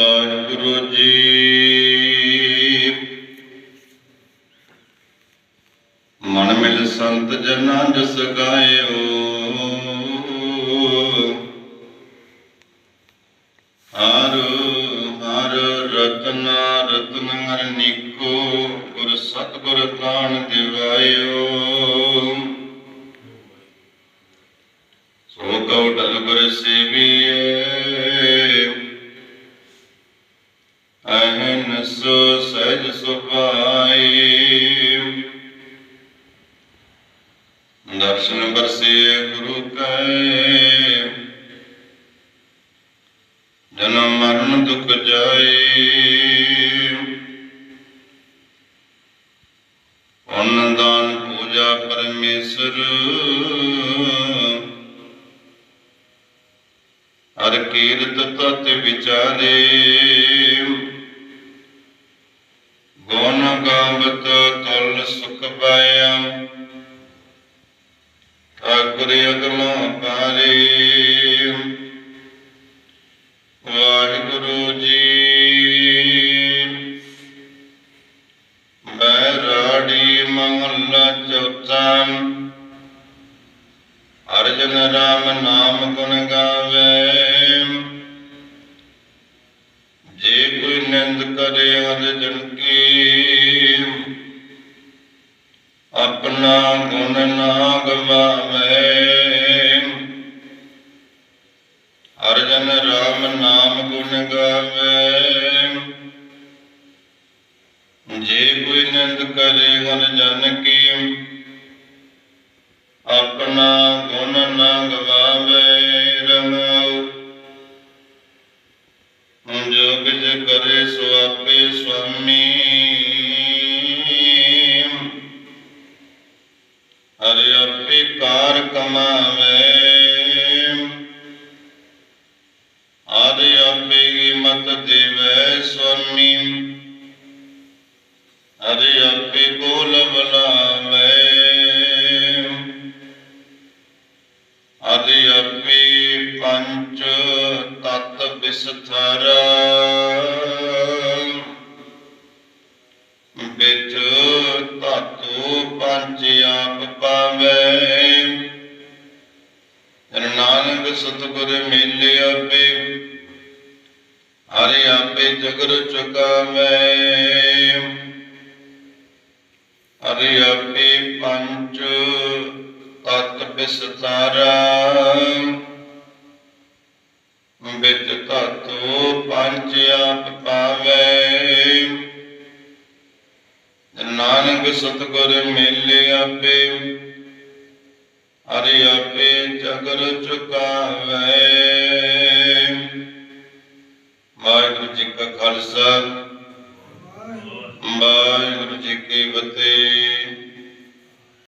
ਵਾਹਿਗੁਰੂ ਜੀ। ਮਨ ਮਿਲ ਸੰਤ ਜਨਾਂ ਜਸ ਗਾਇਓ। ਹਰ ਹਰ ਰਤਨ ਰਤਨ ਹਰ ਨਿਕੋ, ਗੁਰ ਸਤਿਗੁਰ ਤਾਣ ਦਿਵਾਇਓ। ਸੋ ਕਉ ਟਲ ਗੁਰ ਸੇਵੀਏ। ਅਹਨ ਸੋ ਸਹਿਜ ਸੁਭਾਈ। ਦਰਸ਼ਨ ਬਰਸੇ ਗੁਰੂ ਕੈ। ਜਨਮ ਮਰਨ ਦੁਖ ਜਾਏ। ਅੰਨ ਦਾਨ ਪੂਜਾ ਪਰਮੇਸ਼ਰ। ਹਰ ਕੀਰਤ ਤਤ ਵਿਚਾਰੇ। ਗਾਵਤ ਤੁਲ ਸੁਖ ਪਾਇਆ। ਠਾਕੁਰ ਅਗਮ ਪਾਰੇ ਵਾਹਿਗੁਰੂ ਜੀ। ਮੈਂ ਰਾੜੀ ਮਹੱਲਾ ਚੌਥਾ। ਅਰਜਨ ਰਾਮ ਨਾਮ ਗੁਣ ਗਾਵੇ। ਨਿੰਦ ਕਰੇ ਅਰਜਨ ਕੀ। ਆਪਣਾ ਗੁਣ ਨਾ ਗਵਾਵੇ ਅਰਜਨ ਰਾਮ ਨਾਮ ਗੁਣ ਗਾਵੇ। ਜੇ ਕੋਈ ਨਿੰਦ ਕਰੇ ਹਰ ਜਨ ਕੀ ਆਪਣਾ ਗੁਣ ਨਾ ਗਵਾਵੇ ਰਹਾਉ ਜੋ ਕਰੇ ਸੋ ਆਪੇ ਸੁਆਮੀ। ਹਰਿ ਆਪੇ ਕਾਰ ਕਮਾਵੇ। ਹਰਿ ਆਪੇ ਕੀ ਮਤ ਦੇਵੇ ਸੁਆਮੀ। ਹਰਿ ਆਪੇ ਬੋਲ ਬਲਾਵੇ। ਹਰਿ ਆਪੇ ਪੰਚ ਤਤ ਵਿਸਥਾਰ ਵਿੱਚ ਧਾਤੂ ਪੰਜ ਆਪ ਪਾਵੇ। ਨਾਨਕ ਸਤਿਗੁਰ ਮਿਲੇ ਆਪੇ, ਹਰਿ ਆਪੇ ਜਗਰ ਚੁਕਾਵੇ। ਹਰਿ ਆਪੇ ਪੰਚ ਤਤ ਵਿਸਤਾਰਾ ਵਿੱਚ ਧਾਤੂ ਪੰਜ ਆਪ ਪਾਵੇ। ਨਾਨਕ ਸਤਿਗੁਰ ਮਿਲੇ ਆਪੇ, ਹਰਿ ਆਪੇ ਜਗਰ ਚੁਕਾਵੇ। ਵਾਹਿਗੁਰੂ ਜੀ ਕਾ ਖਾਲਸਾ, ਵਾਹਿਗੁਰੂ ਜੀ ਕੀ ਫਤਿਹ।